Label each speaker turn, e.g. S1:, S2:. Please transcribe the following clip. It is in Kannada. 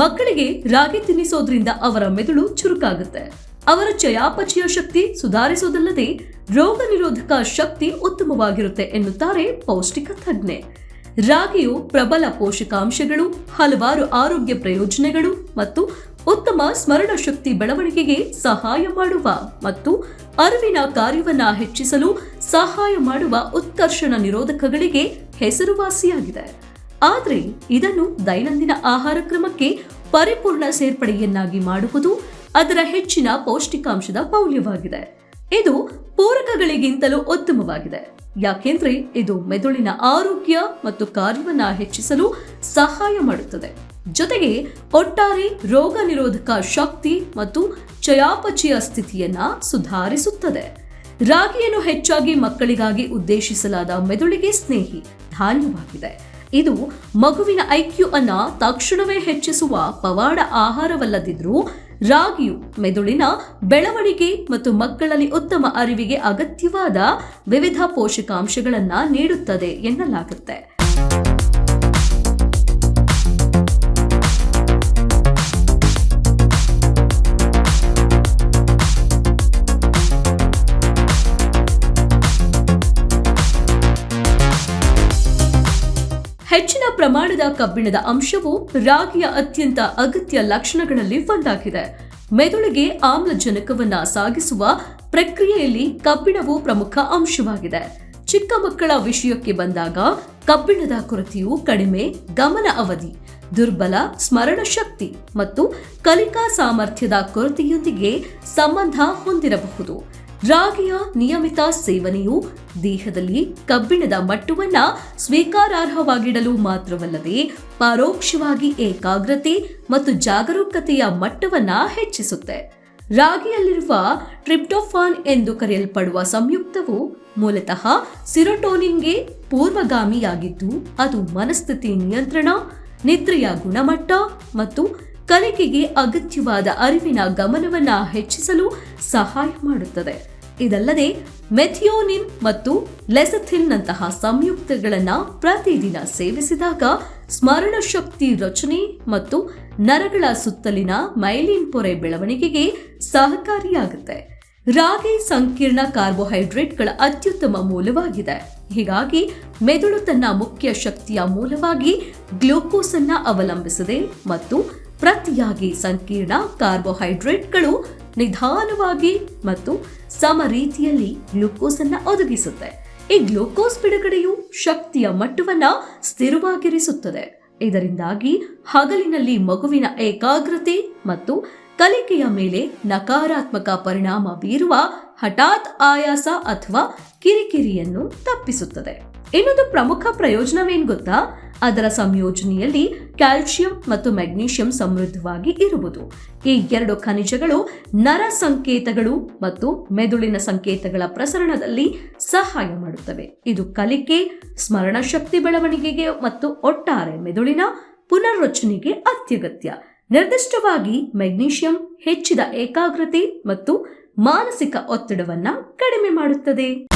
S1: ಮಕ್ಕಳಿಗೆ ರಾಗಿ ತಿನ್ನಿಸೋದ್ರಿಂದ ಅವರ ಮೆದುಳು ಚುರುಕಾಗುತ್ತೆ. ಅವರ ಚಯಾಪಚಯ ಶಕ್ತಿ ಸುಧಾರಿಸೋದಲ್ಲದೆ ರೋಗ ನಿರೋಧಕ ಶಕ್ತಿ ಉತ್ತಮವಾಗಿರುತ್ತೆ ಎನ್ನುತ್ತಾರೆ ಪೌಷ್ಟಿಕ ತಜ್ಞೆ. ರಾಗಿಯು ಪ್ರಬಲ ಪೋಷಕಾಂಶಗಳು, ಹಲವಾರು ಆರೋಗ್ಯ ಪ್ರಯೋಜನಗಳು ಮತ್ತು ಉತ್ತಮ ಸ್ಮರಣ ಶಕ್ತಿ ಬೆಳವಣಿಗೆಗೆ ಸಹಾಯ ಮಾಡುವ ಮತ್ತು ಅರಿವಿನ ಕಾರ್ಯವನ್ನ ಹೆಚ್ಚಿಸಲು ಸಹಾಯ ಮಾಡುವ ಉತ್ಕರ್ಷಣ ನಿರೋಧಕಗಳಿಗೆ ಹೆಸರುವಾಸಿಯಾಗಿದೆ. ಆದರೆ ಇದನ್ನು ದೈನಂದಿನ ಆಹಾರ ಕ್ರಮಕ್ಕೆ ಪರಿಪೂರ್ಣ ಸೇರ್ಪಡೆಯನ್ನಾಗಿ ಮಾಡುವುದು ಅದರ ಹೆಚ್ಚಿನ ಪೌಷ್ಟಿಕಾಂಶದ ಮೌಲ್ಯವಾಗಿದೆ. ಇದು ಪೂರಕಗಳಿಗಿಂತಲೂ ಉತ್ತಮವಾಗಿದೆ. ಯಾಕೆಂದ್ರೆ ಇದು ಮೆದುಳಿನ ಆರೋಗ್ಯ ಮತ್ತು ಕಾರ್ಯವನ್ನ ಹೆಚ್ಚಿಸಲು ಸಹಾಯ ಮಾಡುತ್ತದೆ. ಜೊತೆಗೆ ಒಟ್ಟಾರೆ ರೋಗ ನಿರೋಧಕ ಶಕ್ತಿ ಮತ್ತು ಚಯಾಪಚಯ ಸ್ಥಿತಿಯನ್ನ ಸುಧಾರಿಸುತ್ತದೆ. ರಾಗಿಯನ್ನು ಹೆಚ್ಚಾಗಿ ಮಕ್ಕಳಿಗಾಗಿ ಉದ್ದೇಶಿಸಲಾದ ಮೆದುಳಿಗೆ ಸ್ನೇಹಿ, ಧಾನ್ಯವಾಗಿದೆ. ಇದು ಮಗುವಿನ ಐಕ್ಯೂ ಅನ್ನ ತಕ್ಷಣವೇ ಹೆಚ್ಚಿಸುವ ಪವಾಡ ಆಹಾರವಲ್ಲದಿದ್ದರೂ ರಾಗಿಯು ಮೆದುಳಿನ ಬೆಳವಣಿಗೆ ಮತ್ತು ಮಕ್ಕಳಲ್ಲಿ ಉತ್ತಮ ಅರಿವಿಗೆ ಅಗತ್ಯವಾದ ವಿವಿಧ ಪೋಷಕಾಂಶಗಳನ್ನ ನೀಡುತ್ತದೆ ಎನ್ನಲಾಗುತ್ತೆ. ಹೆಚ್ಚಿನ ಪ್ರಮಾಣದ ಕಬ್ಬಿಣದ ಅಂಶವು ರಾಗಿಯ ಅತ್ಯಂತ ಅಗತ್ಯ ಲಕ್ಷಣಗಳಲ್ಲಿ ಒಂದಾಗಿದೆ. ಮೆದುಳಿಗೆ ಆಮ್ಲಜನಕವನ್ನ ಸಾಗಿಸುವ ಪ್ರಕ್ರಿಯೆಯಲ್ಲಿ ಕಬ್ಬಿಣವು ಪ್ರಮುಖ ಅಂಶವಾಗಿದೆ. ಚಿಕ್ಕ ಮಕ್ಕಳ ವಿಷಯಕ್ಕೆ ಬಂದಾಗ ಕಬ್ಬಿಣದ ಕೊರತೆಯು ಕಡಿಮೆ, ಗಮನ ಅವಧಿ, ದುರ್ಬಲ, ಸ್ಮರಣ ಶಕ್ತಿ ಮತ್ತು ಕಲಿಕಾ ಸಾಮರ್ಥ್ಯದ ಕೊರತೆಯೊಂದಿಗೆ ಸಂಬಂಧ ಹೊಂದಿರಬಹುದು. ರಾಗಿಯ ನಿಯಮಿತ ಸೇವನೆಯು ದೇಹದಲ್ಲಿ ಕಬ್ಬಿಣದ ಮಟ್ಟವನ್ನು ಸ್ವೀಕಾರಾರ್ಹವಾಗಿಡಲು ಮಾತ್ರವಲ್ಲದೆ ಪರೋಕ್ಷವಾಗಿ ಏಕಾಗ್ರತೆ ಮತ್ತು ಜಾಗರೂಕತೆಯ ಮಟ್ಟವನ್ನು ಹೆಚ್ಚಿಸುತ್ತೆ. ರಾಗಿಯಲ್ಲಿರುವ ಟ್ರಿಪ್ಟೋಫಾನ್ ಎಂದು ಕರೆಯಲ್ಪಡುವ ಸಂಯುಕ್ತವು ಮೂಲತಃ ಸಿರೋಟೋನಿನ್ಗೆ ಪೂರ್ವಗಾಮಿಯಾಗಿದ್ದು, ಅದು ಮನಸ್ಥಿತಿ ನಿಯಂತ್ರಣ, ನಿದ್ರೆಯ ಗುಣಮಟ್ಟ ಮತ್ತು ಕಲಿಕೆಗೆ ಅಗತ್ಯವಾದ ಅರಿವಿನ ಗಮನವನ್ನ ಹೆಚ್ಚಿಸಲು ಸಹಾಯ ಮಾಡುತ್ತದೆ. ಇದಲ್ಲದೆ ಮೆಥಿಯೋನಿನ್ ಮತ್ತು ಲೆಸಥಿನ್ನಂತಹ ಸಂಯುಕ್ತಗಳನ್ನು ಪ್ರತಿದಿನ ಸೇವಿಸಿದಾಗ ಸ್ಮರಣ ಶಕ್ತಿ ರಚನೆ ಮತ್ತು ನರಗಳ ಸುತ್ತಲಿನ ಮೈಲಿನ್ ಪೊರೆ ಬೆಳವಣಿಗೆಗೆ ಸಹಕಾರಿಯಾಗುತ್ತೆ. ರಾಗಿ ಸಂಕೀರ್ಣ ಕಾರ್ಬೋಹೈಡ್ರೇಟ್ಗಳ ಅತ್ಯುತ್ತಮ ಮೂಲವಾಗಿದೆ. ಹೀಗಾಗಿ ಮೆದುಳು ತನ್ನ ಮುಖ್ಯ ಶಕ್ತಿಯ ಮೂಲವಾಗಿ ಗ್ಲೂಕೋಸ್ ಅನ್ನ ಅವಲಂಬಿಸಿದೆ ಮತ್ತು ಪ್ರತಿಯಾಗಿ ಸಂಕೀರ್ಣ ಕಾರ್ಬೋಹೈಡ್ರೇಟ್ಗಳು ನಿಧಾನವಾಗಿ ಮತ್ತು ಸಮ ರೀತಿಯಲ್ಲಿ ಗ್ಲುಕೋಸ್ ಅನ್ನ ಒದಗಿಸುತ್ತೆ. ಈ ಗ್ಲುಕೋಸ್ ಬಿಡುಗಡೆಯು ಶಕ್ತಿಯ ಮಟ್ಟವನ್ನ ಸ್ಥಿರವಾಗಿರಿಸುತ್ತದೆ. ಇದರಿಂದಾಗಿ ಹಗಲಿನಲ್ಲಿ ಮಗುವಿನ ಏಕಾಗ್ರತೆ ಮತ್ತು ಕಲಿಕೆಯ ಮೇಲೆ ನಕಾರಾತ್ಮಕ ಪರಿಣಾಮ ಬೀರುವ ಹಠಾತ್ ಆಯಾಸ ಅಥವಾ ಕಿರಿಕಿರಿಯನ್ನು ತಪ್ಪಿಸುತ್ತದೆ. ಇನ್ನೊಂದು ಪ್ರಮುಖ ಪ್ರಯೋಜನವೇನು ಗೊತ್ತಾ? ಅದರ ಸಂಯೋಜನೆಯಲ್ಲಿ ಕ್ಯಾಲ್ಸಿಯಂ ಮತ್ತು ಮೆಗ್ನೀಷಿಯಂ ಸಮೃದ್ಧವಾಗಿ ಇರುವುದು. ಈ ಎರಡು ಖನಿಜಗಳು ನರ ಸಂಕೇತಗಳು ಮತ್ತು ಮೆದುಳಿನ ಸಂಕೇತಗಳ ಪ್ರಸರಣದಲ್ಲಿ ಸಹಾಯ ಮಾಡುತ್ತವೆ. ಇದು ಕಲಿಕೆ ಸ್ಮರಣ ಶಕ್ತಿ ಬೆಳವಣಿಗೆಗೆ ಮತ್ತು ಒಟ್ಟಾರೆ ಮೆದುಳಿನ ಪುನರ್ರಚನೆಗೆ ಅತ್ಯಗತ್ಯ. ನಿರ್ದಿಷ್ಟವಾಗಿ ಮೆಗ್ನೀಷಿಯಂ ಹೆಚ್ಚಿದ ಏಕಾಗ್ರತೆ ಮತ್ತು ಮಾನಸಿಕ ಒತ್ತಡವನ್ನು ಕಡಿಮೆ ಮಾಡುತ್ತದೆ.